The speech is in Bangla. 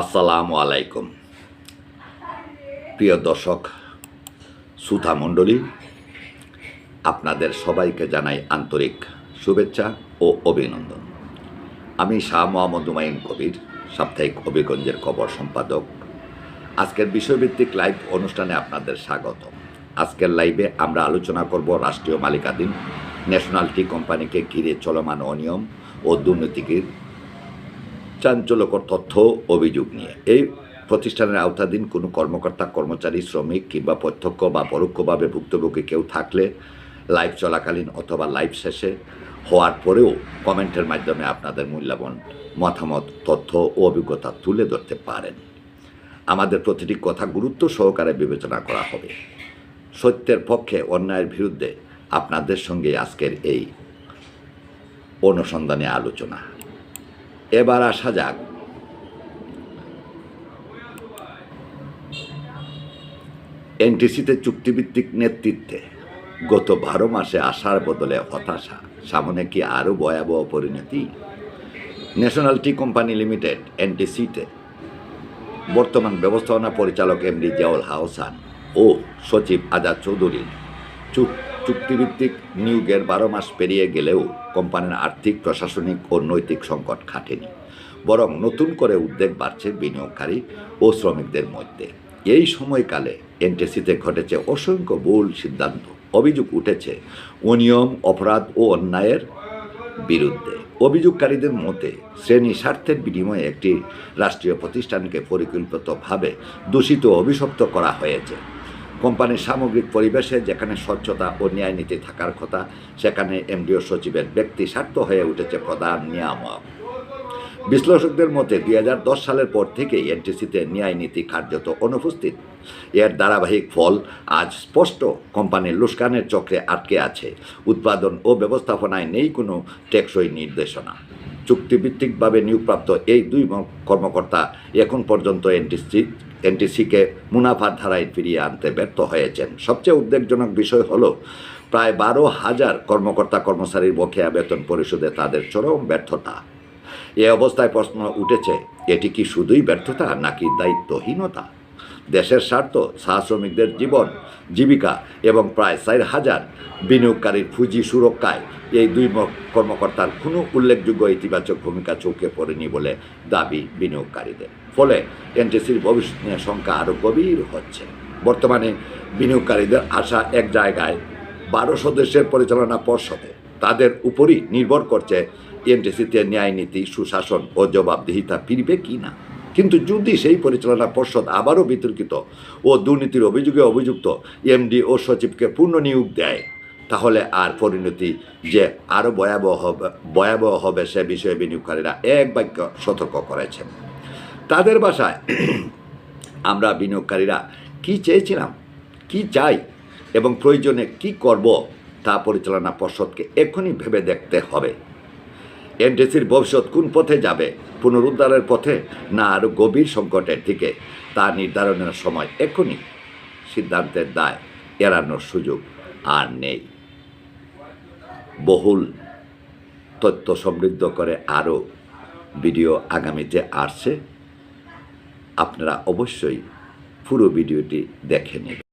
আসসালামু আলাইকুম। প্রিয় দর্শক সুধা মণ্ডলী, আপনাদের সবাইকে জানাই আন্তরিক শুভেচ্ছা ও অভিনন্দন। আমি শাহ মোহাম্মদ হুমায়ুন কবির, সাপ্তাহিক অভিগঞ্জের খবর সম্পাদক। আজকের বিষয়ভিত্তিক লাইভ অনুষ্ঠানে আপনাদের স্বাগত। আজকের লাইভে আমরা আলোচনা করব রাষ্ট্রীয় মালিকাধীন ন্যাশনাল টি কোম্পানিকে ঘিরে চলমান অনিয়ম ও দুর্নীতিকে চাঞ্চল্যকর তথ্য, অভিযোগ নিয়ে। এই প্রতিষ্ঠানের আওতাধীন কোনো কর্মকর্তা, কর্মচারী, শ্রমিক কিংবা প্রত্যক্ষ বা পরোক্ষভাবে ভুক্তভোগী কেউ থাকলে লাইভ চলাকালীন অথবা লাইভ শেষে হওয়ার পরেও কমেন্টের মাধ্যমে আপনাদের মূল্যবান মতামত, তথ্য ও অভিজ্ঞতা তুলে ধরতে পারেন। আমাদের প্রতিটি কথা গুরুত্ব সহকারে বিবেচনা করা হবে। সত্যের পক্ষে অন্যায়ের বিরুদ্ধে আপনাদের সঙ্গে আজকের এই অনুসন্ধানে আলোচনা। এবার আসা যাক। এনটিসিতে চুক্তিভিত্তিক নেতৃত্বে গত বারো মাসে আসার বদলে হতাশা, সামনে কি আরও ভয়াবহ পরিণতি? ন্যাশনাল টি কোম্পানি লিমিটেড, এনটিসিতে বর্তমান ব্যবস্থাপনা পরিচালক এমডি জিয়াউল হাওসান ও সচিব আজাদ চৌধুরীর চুক- চুক্তিভিত্তিক নিয়োগের বারো মাস পেরিয়ে গেলেও কোম্পানির আর্থিক, প্রশাসনিক ও নৈতিক সংকট খাটেনি, বরং নতুন করে উদ্বেগ বাড়ছে বিনিয়োগকারী ও শ্রমিকদের মধ্যে। এই সময়কালে এনটিসিতে ঘটেছে অসংখ্য ভুল সিদ্ধান্ত, অভিযোগ উঠেছে অনিয়ম, অপরাধ ও অন্যায়ের বিরুদ্ধে। অভিযোগকারীদের মতে, শ্রেণি স্বার্থের বিনিময়ে একটি রাষ্ট্রীয় প্রতিষ্ঠানকে পরিকল্পিতভাবে দূষিত অভিশপ্ত করা হয়েছে। কোম্পানির সামগ্রিক পরিবেশে যেখানে স্বচ্ছতা ও ন্যায় নীতি থাকার কথা, সেখানে এমডিও সচিবের ব্যক্তি স্বার্থ হয়ে উঠেছে প্রধান নিয়ামক। বিশ্লেষকদের মতে, দুই হাজার দশ সালের পর থেকেই এনটিসিতে ন্যায় নীতি কার্যত অনুপস্থিত। এর ধারাবাহিক ফল আজ স্পষ্ট, কোম্পানির লুস্কানের চক্রে আটকে আছে। উৎপাদন ও ব্যবস্থাপনায় নেই কোনো টেকসই নির্দেশনা। চুক্তিভিত্তিকভাবে নিয়োগপ্রাপ্ত এই দুই কর্মকর্তা এখন পর্যন্ত এনটিসি, এনটিসিকে মুনাফার ধারায় ফিরিয়ে আনতে ব্যর্থ হয়েছেন। সবচেয়ে উদ্বেগজনক বিষয় হলো, প্রায় বারো হাজার কর্মকর্তা কর্মচারীর বকেয়া বেতন পরিশোধে তাদের চরম ব্যর্থতা। এ অবস্থায় প্রশ্ন উঠেছে, এটি কি শুধুই ব্যর্থতা নাকি দায়িত্বহীনতা? দেশের স্বার্থ চা শ্রমিকদের জীবন, জীবিকা এবং প্রায় চার হাজার বিনিয়োগকারীর পুঁজি সুরক্ষায় এই দুই কর্মকর্তার কোনো উল্লেখযোগ্য ইতিবাচক ভূমিকা চোখে পড়েনি বলে দাবি বিনিয়োগকারীদের। ফলে এনটিসির ভবিষ্যৎ নিয়ে শঙ্কা আরও গভীর হচ্ছে। বর্তমানে বিনিয়োগকারীদের আশা এক জায়গায় বারো সদস্যের পরিচালনা পর্ষদে। তাদের উপরই নির্ভর করছে এনটিসিতে ন্যায় নীতি, সুশাসন ও জবাবদিহিতা ফিরবে কি না কিন্তু যদি সেই পরিচালনা পর্ষদ আবারও বিতর্কিত ও দুর্নীতির অভিযোগে অভিযুক্ত এমডি ও সচিবকে পূর্ণ নিয়োগ দেয়, তাহলে আর পরিণতি যে আরও ভয়াবহ হবে ভয়াবহ হবে সে বিষয়ে বিনিয়োগকারীরা এক বাক্য সতর্ক করেছেন। তাদের বাসায় আমরা বিনিয়োগকারীরা কি চেয়েছিলাম, কি চাই এবং প্রয়োজনে কি করব তা পরিচালনা পর্ষদকে এখনই ভেবে দেখতে হবে। এনটিসির ভবিষ্যৎ কোন পথে যাবে, পুনরুদ্ধারের পথে, না আরও গভীর সংকটের দিকে, তা নির্ধারণের সময় এখনই সিদ্ধান্তের দায় এড়ানোর সুযোগ আর নেই। বহুল তথ্য সমৃদ্ধ করে আরও ভিডিও আগামীতে আসছে। আপনারা অবশ্যই পুরো ভিডিওটি দেখে নেবেন।